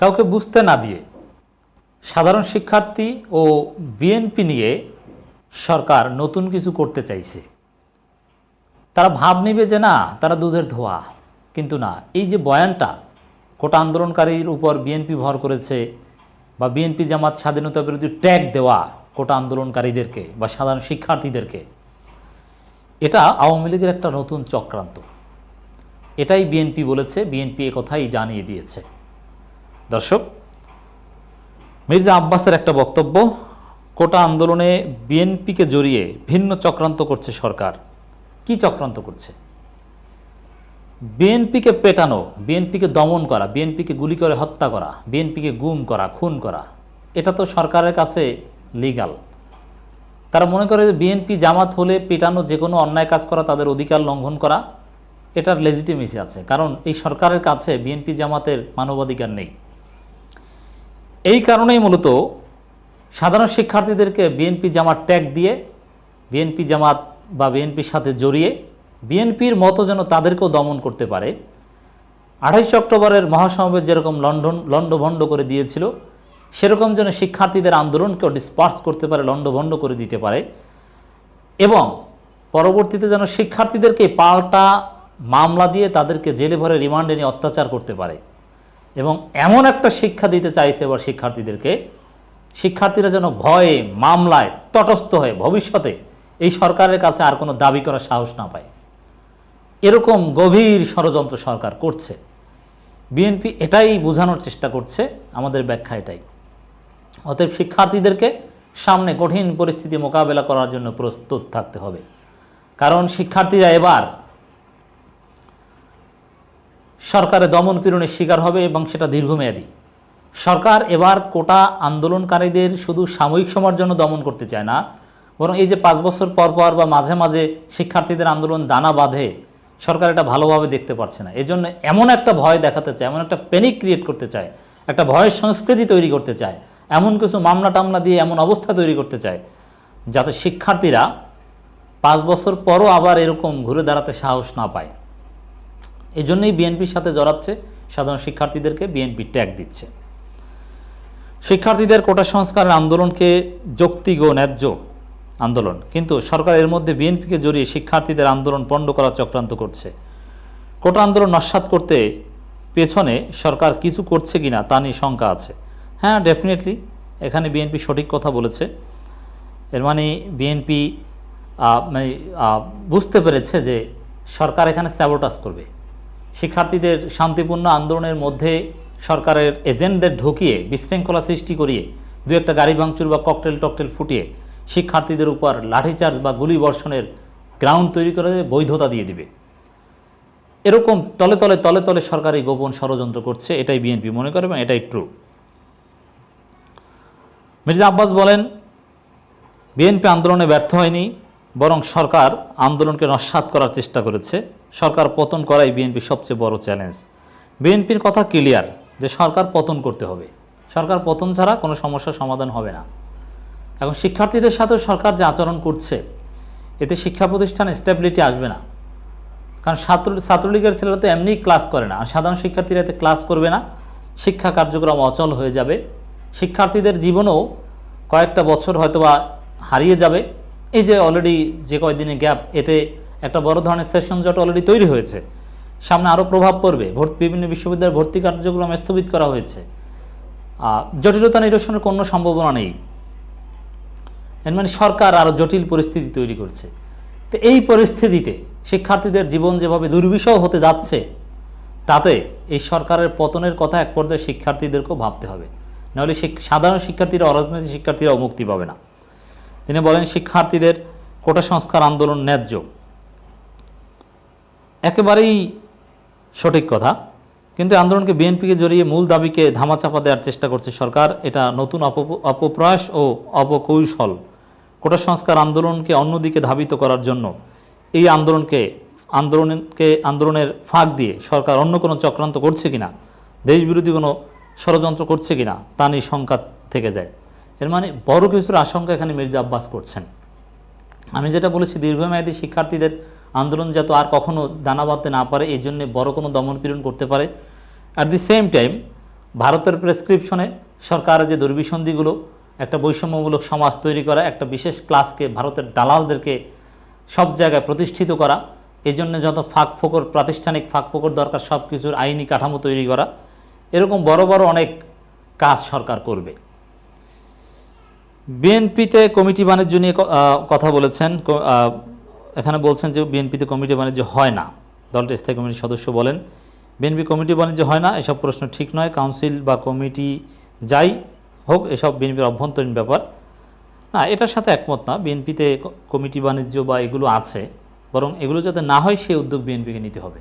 কাউকে বুঝতে না দিয়ে সাধারণ শিক্ষার্থী ও বিএনপি নিয়ে সরকার নতুন কিছু করতে চাইছে। তারা ভাব নেবে যে না, তারা দুধের ধোয়া। কিন্তু না, এই যে বয়ানটা, কোটা আন্দোলনকারীর উপর বিএনপি ভর করেছে বা বিএনপি জামাত স্বাধীনতা বিরোধী ট্যাগ দেওয়া কোটা আন্দোলনকারীদেরকে বা সাধারণ শিক্ষার্থীদেরকে, এটা আওয়ামী লীগের একটা নতুন চক্রান্ত। এটাই বিএনপি বলেছে বিএনপি কথাই জানিয়ে দিয়েছে। দর্শক, মির্জা আব্বাসের একটা বক্তব্য, কোটা আন্দোলনে বিএনপিকে জড়িয়ে ভিন্ন চক্রান্ত করছে সরকার। কি চক্রান্ত করছে? বিএনপিকে পেটানো, বিএনপিকে দমন করা, বিএনপিকে গুলি করে হত্যা করা, বিএনপিকে গুম করা, খুন করা, এটা তো সরকারের কাছে লিগাল তারা মনে করে যে বিএনপি জামাত হলে পেটানো যে কোনো অন্যায় কাজ করা, তাদের অধিকার লঙ্ঘন করা, এটার লেজিটিমেসি আছে। কারণ এই সরকারের কাছে বিএনপি জামাতের মানবাধিকার নেই। এই কারণেই মূলত সাধারণ শিক্ষার্থীদেরকে বিএনপি জামাত ট্যাগ দিয়ে, বিএনপি জামাত বা বিএনপির সাথে জড়িয়ে বিএনপির মতো যেন তাদেরকেও দমন করতে পারে। আঠাইশে অক্টোবরের মহাসমাবেশ যেরকম লন্ডন, লণ্ডভণ্ড করে দিয়েছিল, সেরকম যেন শিক্ষার্থীদের আন্দোলনকেও ডিসপার্স করতে পারে, লণ্ডভণ্ড করে দিতে পারে। এবং পরবর্তীতে যেন শিক্ষার্থীদেরকে পাল্টা মামলা দিয়ে তাদেরকে জেলে ভরে রিমান্ডে নিয়ে অত্যাচার করতে পারে। এবং এমন একটা শিক্ষা দিতে চাইছে এবার শিক্ষার্থীদেরকে, শিক্ষার্থীরা যেন ভয়ে, মামলায় তটস্থ হয়ে ভবিষ্যতে এই সরকারের কাছে আর কোনো দাবি করার সাহস না পায়। এরকম গভীর ষড়যন্ত্র সরকার করছে। বিএনপি এটাই বোঝানোর চেষ্টা করছে, আমাদের ব্যাখ্যা এটাই। অতএব শিক্ষার্থীদেরকে সামনে কঠিন পরিস্থিতি মোকাবেলা করার জন্য প্রস্তুত থাকতে হবে। কারণ শিক্ষার্থীরা এবার সরকারের দমন পীড়নের শিকার হবে এবং সেটা দীর্ঘমেয়াদী। সরকার এবার কোটা আন্দোলনকারীদের শুধু সাময়িক সময়ের জন্য দমন করতে চায় না, বরং এই যে পাঁচ বছর পর পর বা মাঝে মাঝে শিক্ষার্থীদের আন্দোলন দানা বাঁধে, সরকার এটা ভালোভাবে দেখতে পারছে না। এজন্য এমন একটা ভয় দেখাতে চায়, এমন একটা প্যানিক ক্রিয়েট করতে চায়, একটা ভয়ের সংস্কৃতি তৈরি করতে চায়, এমন কিছু মামলা টামলা দিয়ে এমন অবস্থা তৈরি করতে চায়, যাতে শিক্ষার্থীরা পাঁচ বছর পরও আবার এরকম ঘুরে দাঁড়াতে সাহস না পায়। এই জন্যই বিএনপির সাথে জড়াচ্ছে। সাধারণ শিক্ষার্থীদেরকে বিএনপি ট্যাগ দিচ্ছে। শিক্ষার্থীদের কোটা সংস্কারের আন্দোলনকে যৌক্তিক ও ন্যায্য আন্দোলন। কিন্তু সরকার এর মধ্যে বিএনপিকে জড়িয়ে শিক্ষার্থীদের আন্দোলন পণ্ড করার চক্রান্ত করছে। কোটা আন্দোলন নস্বাত করতে পেছনে সরকার কিছু করছে কিনা তা নিয়ে শঙ্কা আছে। হ্যাঁ ডেফিনেটলি এখানে বিএনপি সঠিক কথা বলেছে। এর মানে বিএনপি মানে বুঝতে পেরেছে যে সরকার এখানে স্যাবোটাস করবে। শিক্ষার্থীদের শান্তিপূর্ণ আন্দোলনের মধ্যে সরকারের এজেন্টদের ঢুকিয়ে বিশৃঙ্খলা সৃষ্টি করিয়ে দু একটা গাড়ি ভাঙচুর বা ককটেল টকটেল ফুটিয়ে শিক্ষার্থীদের উপর লাঠিচার্জ বা গুলি বর্ষণের গ্রাউন্ড তৈরি করে বৈধতা দিয়ে দিবে। এরকম তলে তলে তলে তলে সরকারি গোপন ষড়যন্ত্র করছে, এটাই বিএনপি মনে করে এবং এটাই ট্রু মির্জা আব্বাস বলেন, বিএনপি আন্দোলনে ব্যর্থ হয়নি, বরং সরকার আন্দোলনকে নস্বাত করার চেষ্টা করেছে। সরকার পতন করাই বিএনপি সবচেয়ে বড় চ্যালেঞ্জ বিএনপির কথা ক্লিয়ার যে সরকার পতন করতে হবে। সরকার পতন ছাড়া কোনো সমস্যার সমাধান হবে না। এখন শিক্ষার্থীদের সাথে সরকার যে আচরণ করছে, এতে শিক্ষা প্রতিষ্ঠানে স্টেবিলিটি আসবে না। কারণ ছাত্র ছাত্রলীগের ছেলেরা তো এমনিই ক্লাস করে না। আর সাধারণ শিক্ষার্থীরা এতে ক্লাস করবে না। শিক্ষা কার্যক্রম অচল হয়ে যাবে। শিক্ষার্থীদের জীবনও কয়েকটা বছর হয়তোবা হারিয়ে যাবে। এই যে অলরেডি যে কয়েকদিনে গ্যাপ এতে একটা বড় ধরনের সেশন জট অলরেডি তৈরি হয়েছে। সামনে আরও প্রভাব পড়বে। ভর্তি বিভিন্ন বিশ্ববিদ্যালয়ের ভর্তি কার্যক্রম স্থগিত করা হয়েছে। জটিলতা নিরসনের কোনো সম্ভাবনা নেই। এর মানে সরকার আরও জটিল পরিস্থিতি তৈরি করছে। তো এই পরিস্থিতিতে শিক্ষার্থীদের জীবন যেভাবে দুর্বিষহ হতে যাচ্ছে, তাতে এই সরকারের পতনের কথা এক পর্যায়ে শিক্ষার্থীদেরকেও ভাবতে হবে। নাহলে সাধারণ শিক্ষার্থীরা, অরাজনৈতিক শিক্ষার্থীরাও মুক্তি পাবে না। তিনি বলেন, শিক্ষার্থীদের কোটা সংস্কার আন্দোলন ন্যায্য। একেবারেই সঠিক কথা। কিন্তু আন্দোলনকে বিএনপিকে জড়িয়ে মূল দাবিকে ধামাচাপা দেওয়ার চেষ্টা করছে সরকার, এটা নতুন অপ- অপপ্রয়াস ও অপকৌশল। কোটা সংস্কার আন্দোলনকে অন্যদিকে ধাবিত করার জন্য এই আন্দোলনকে আন্দোলনকে, আন্দোলনের ফাঁক দিয়ে সরকার অন্য কোনো চক্রান্ত করছে কিনা, দেশবিরোধী কোনো ষড়যন্ত্র করছে কিনা, তা নিয়ে শঙ্কা থেকে যায়। এর মানে বড় কিছুর আশঙ্কা এখানে মির্জা আব্বাস করছেন। আমি যেটা বলেছি, দীর্ঘমেয়াদী শিক্ষার্থীদের আন্দোলন যাতে আর কখনো দানা বাঁধতে না পারে, এই জন্য বড় কোনো দমন পীড়ন করতে পারে। অ্যাট দি সেম টাইম ভারতের প্রেসক্রিপশনে সরকারের যে দুর্বিসন্ধিগুলো, একটা বৈষম্যমূলক সমাজ তৈরি করা, একটা বিশেষ ক্লাসকে ভারতের দালালদেরকে সব জায়গায় প্রতিষ্ঠিত করা, এই জন্য যত ফাঁক ফোকর, প্রাতিষ্ঠানিক ফাঁক ফোকর দরকার, সব কিছুর আইনি কাঠামো তৈরি করা, এরকম বড় বড় অনেক কাজ সরকার করবে। বিএনপিতে কমিটি বাণিজ্য নিয়ে কথা বলেছেন এখানে বলছেন যে বিএনপিতে কমিটি বাণিজ্য হয় না। দলটির স্থায়ী কমিটির সদস্য বলেন, বিএনপি কমিটি বাণিজ্য হয় না, এসব প্রশ্ন ঠিক নয়, কাউন্সিল বা কমিটি যাই হোক, এসব বিএনপির অভ্যন্তরীণ ব্যাপার। না, এটার সাথে একমত না, বিএনপিতে কমিটি বাণিজ্য বা এগুলো আছে, বরং এগুলো যাতে না হয়, সেই উদ্যোগ বিএনপিকে নিতে হবে।